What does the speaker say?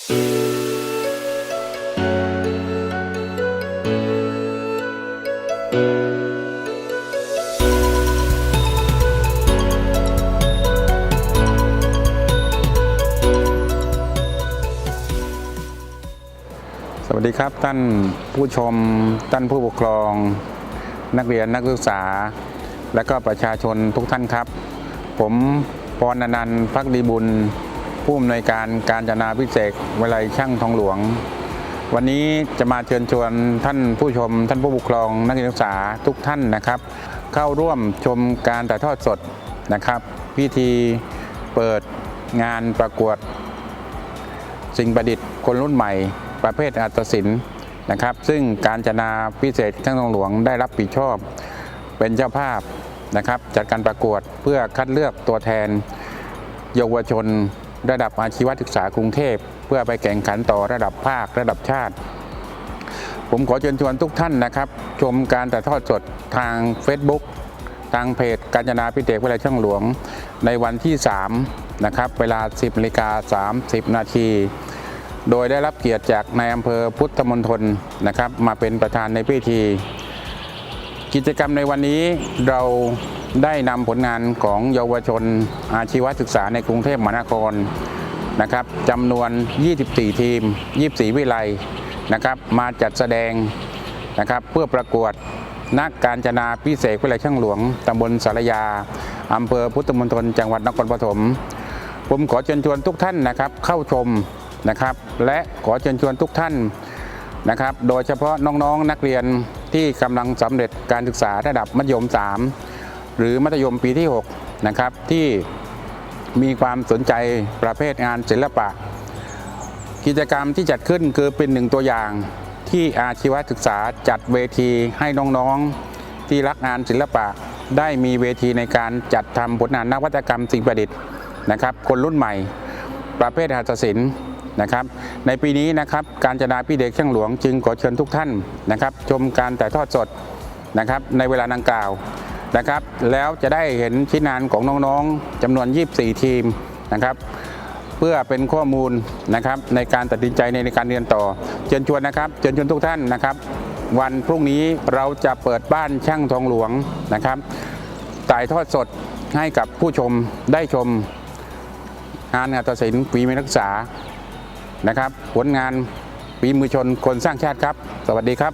สวัสดีครับท่านผู้ชมท่านผู้ปกครอง นักเรียนนักศึกษา และก็ประชาชนทุกท่านครับ ผมปอนนันท์พักดีบุญ ผู้อำนวยการการจนาพิเศษวิไลช่างทองหลวง วันนี้จะมาเชิญชวนท่านผู้ชม ท่านผู้ปกครองนักศึกษาทุกท่านนะครับ เข้าร่วมชมการถ่ายทอดสดนะครับพิธีเปิดงานประกวด สิ่งประดิษฐ์คนรุ่นใหม่ ประเภทอัตศิลป์นะครับ ซึ่งการจนาพิเศษข้างทองหลวงได้รับผิดชอบ เป็นเจ้าภาพนะครับจัดการประกวดเพื่อคัดเลือกตัวแทนเยาวชน ระดับอาชีวศึกษากรุงเทพ เพื่อไปแข่งขันต่อระดับภาคระดับชาติ ผมขอเชิญชวนทุกท่านนะครับ ชมการถ่ายทอดสดทาง Facebook ทางเพจการจนาพิเศษวิทยาช่างหลวง ในวันที่ 3 นะครับ เวลา 10นาฬิกา30 นาที โดยได้รับเกียรติจากนายอำเภอพุทธมณฑลนะครับ มาเป็นประธานในพิธี กิจกรรมในวันนี้เรา ได้นำผลงานของเยาวชนอาชีวศึกษาในกรุงเทพมหานครนะครับจำนวน 24 ทีม 24 วิไลนะครับ มาจัดแสดงนะครับเพื่อประกวดนักการจนาพิเศษวิไลช่างหลวงตำบลสารยาอำเภอพุทธมณฑลจังหวัดนครปฐมผมขอเชิญชวนทุกท่านนะครับเข้าชมนะครับ และขอเชิญชวนทุกท่านนะครับ โดยเฉพาะน้องๆนนักเรียนที่กำลังสำเร็จการศึกษาระดับมัธยม 3 หรือมัธยมปีที่6นะครับที่มีความสนใจประเภทงานศิลปะ กิจกรรมที่จัดขึ้นคือเป็นหนึ่งตัวอย่างที่อาชีวศึกษาจัดเวทีให้น้องๆที่รักงานศิลปะ ได้มีเวทีในการจัดทำผลงานนวัตกรรมสิ่งประดิษฐ์นะครับ คนรุ่นใหม่ ประเภทหัตถศิลป์นะครับ ในปีนี้นะครับการจนาพิเด็กช่างหลวงจึงขอเชิญทุกท่านนะครับ ชมการถ่ทอดสดนะครับในเวลาดังกล่าว นะครับ แล้วจะได้เห็นชิ้นงานของน้องๆจำนวน 24 ทีมนะครับ เพื่อเป็นข้อมูลนะครับในการตัดสินใจในการเรียนต่อ เชิญชวนนะครับเชิญชวนทุกท่านนะครับ วันพรุ่งนี้เราจะเปิดบ้านช่างทองหลวงนะครับถ่ายทอดสดให้กับผู้ชมได้ชมงานหัตถศิลป์ฝีมือนักศึกษานะครับ ผลงานฝีมือชนคนสร้างชาติครับ สวัสดีครับ